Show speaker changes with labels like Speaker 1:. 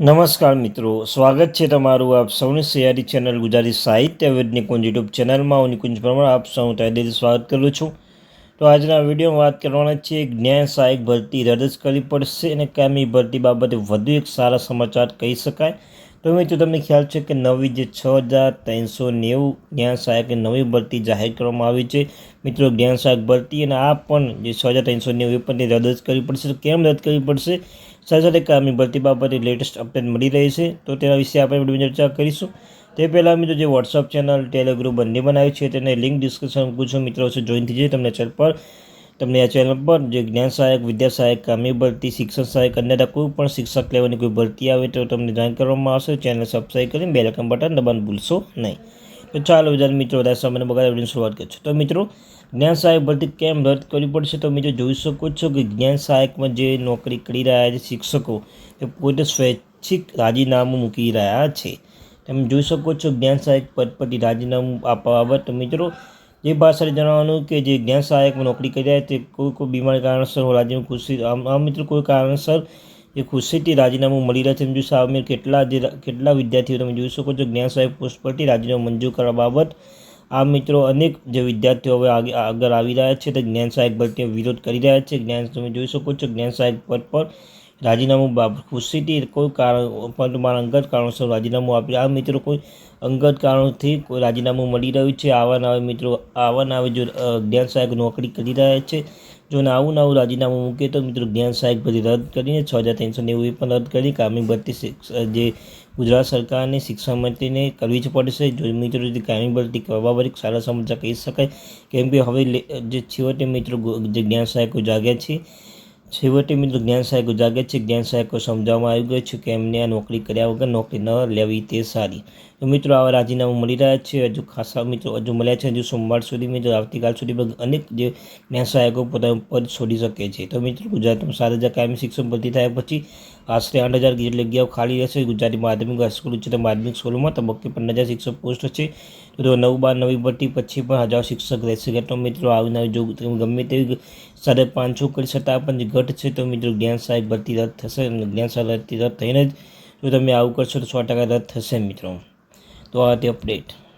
Speaker 1: નમસ્કાર મિત્રો, સ્વાગત છે તમારું આપ સૌની સૈયારી ચેનલ ગુજરાતી સાહિત્ય વૈજ્ઞાનિક યુટ્યુબ ચેનલમાં હું નિકુંજ પ્રમાણ આપ સૌ તહેદિલ સ્વાગત કરું છું. તો આજના વિડીયોમાં વાત કરવાના છીએ, જ્ઞાન સહાયક ભરતી રદ કરવી પડશે અને કાયમી ભરતી બાબતે વધુ એક સારા સમાચાર કહી શકાય. તો મિત્રો, તમને ખ્યાલ છે કે નવી જે છ હજાર ત્રણસો નેવું જ્ઞાન સહાયકની નવી ભરતી જાહેર કરવામાં આવી છે. મિત્રો, જ્ઞાન સહાયક ભરતી અને આ પણ જે છ હજાર ત્રણસો નેવું એ પણ રદ જ કરવી પડશે. તો કેમ રદ કરવી પડશે? સાથે સાથે કામની ભરતી બાબતે લેટેસ્ટ અપડેટ મળી રહી છે. તો તેના વિશે આપણે ચર્ચા કરીશું. તે પહેલાં મિત્રો, જે વોટ્સઅપ ચેનલ ટેલિગ્રુપ બંને બનાવ્યું છે, તેને લિંક ડિસ્ક્રિપ્શન મિત્રો છે જોઈન થઈ જાય તમને ચેનલ પર તમને આ ચેનલ પર જે જ્ઞાન સહાયક, વિદ્યા સહાયક કામની ભરતી, શિક્ષણ સહાયક અન્યતા કોઈ પણ શિક્ષક લેવાની કોઈ ભરતી આવે તો તમને જાણ કરવામાં આવશે. ચેનલ સબસ્ક્રાઈબ કરીને બે રકમ બટન દબાણ ભૂલશો નહીં. તો ચાલો વિદ્યાર્થી મિત્રો, બધા સમયને બગાડ વીડિયો શરૂઆત કરીશું તો મિત્રો, જ્ઞાન સહાયક ભરતી કેમ રદ કરવી પડશે? તો મિત્રો, જોઈ શકો છો કે જ્ઞાન સહાયકમાં જે નોકરી કરી રહ્યા છે શિક્ષકો, તે પોતે સ્વૈચ્છિક રાજીનામું મૂકી રહ્યા છે. તમે જોઈ શકો છો જ્ઞાન સહાયક પદ પરથી રાજીનામું આપવા બાબત. તો મિત્રો જે ભાષાને જણાવવાનું કે જે જ્ઞાન સહાયકમાં નોકરી કરી રહ્યા તે કોઈ કોઈ બીમારી કારણસર રાજીનામું ખુશી આમ આ મિત્રો કોઈ કારણસર એ ખુશીથી રાજીનામું મળી રહ્યા છે તમે જોશો સામે કેટલા જે કેટલા વિદ્યાર્થીઓ તમે જોઈ શકો છો જ્ઞાન સહાયક પોસ્ટ પરથી રાજીનામું મંજૂર કરવા બાબત. આ મિત્રો અનેક જે વિદ્યાર્થીઓ હવે આગે આગળ આવી રહ્યા છે, તે જ્ઞાન સહાયક ભરતીનો વિરોધ કરી રહ્યા છે. જ્ઞાન તમે જોઈ શકો છો જ્ઞાન સહાયક પદ પર રાજીનામું ખુશીથી કોઈ કારણ પરંતુ મારા અંગત કારણોસર રાજીનામું આપ્યું. આ મિત્રો કોઈ અંગત કારણોથી કોઈ રાજીનામું મળી રહ્યું છે. આવા નવા મિત્રો આવા નવા જો જ્ઞાન સહાયક નોકરી કરી રહ્યા છે. જો નવું નવું રાજીનામું મૂકે તો મિત્રો જ્ઞાન સહાયક ભરતી રદ કરીને છ હજાર ત્રણસો નેવું પણ રદ કરી કામી ભરતી જે ગુજરાત સરકારની શિક્ષણ મંત્રીને કરવી જ પડશે. જો મિત્રો જે કાયમી ભરતી કરવા બાબતે સારા સમાચાર કહી શકાય, કેમ કે હવે જે છેવટે મિત્રો જે જ્ઞાન સહાયકો જાગ્યા છે છેવટે મિત્રો જ્ઞાન સહાયકો જાગે છે. જ્ઞાન સહાયકો સમજાવવામાં આવી ગયું છે કે એમને આ નોકરી કર્યા વગર નોકરી ન લેવી તે સારી. તો મિત્રો આવા રાજીનામું મળી રહ્યા છે. હજુ ખાસા મિત્રો હજુ મળ્યા છે. હજુ સોમવાર સુધી મિત્રો આવતીકાલ સુધી પણ અનેક જે જ્ઞાન સહાયકો પોતાનું પદ છોડી શકે છે. તો મિત્રો ગુજરાતમાં સાત હજાર કાયમી શિક્ષણ ભરતી થયા પછી આશરે આઠ હજાર જગ્યાઓ ખાલી રહેશે. ગુજરાતી માધ્યમિક હાઈસ્કૂલ ઉચ્ચતર માધ્યમિક સ્કૂલોમાં તબક્કે પંદર હજાર શિક્ષક પોસ્ટ છે. તો નવ બાર નવી ભરતી પછી પણ હજાર શિક્ષક રહેશે. તો મિત્રો આવી નવી જો ગમે તેવી સાડા પાંચસો કરી શકતા પણ જે ઘટ છે તો મિત્રો જ્ઞાન સાહેબ ભરતી રદ થશે જ્ઞાન સાહેબ ભરતી રદ થઈને જ જો તમે આવું કરશો તો સો ટકા રદ થશે મિત્રો. તો આ તે અપડેટ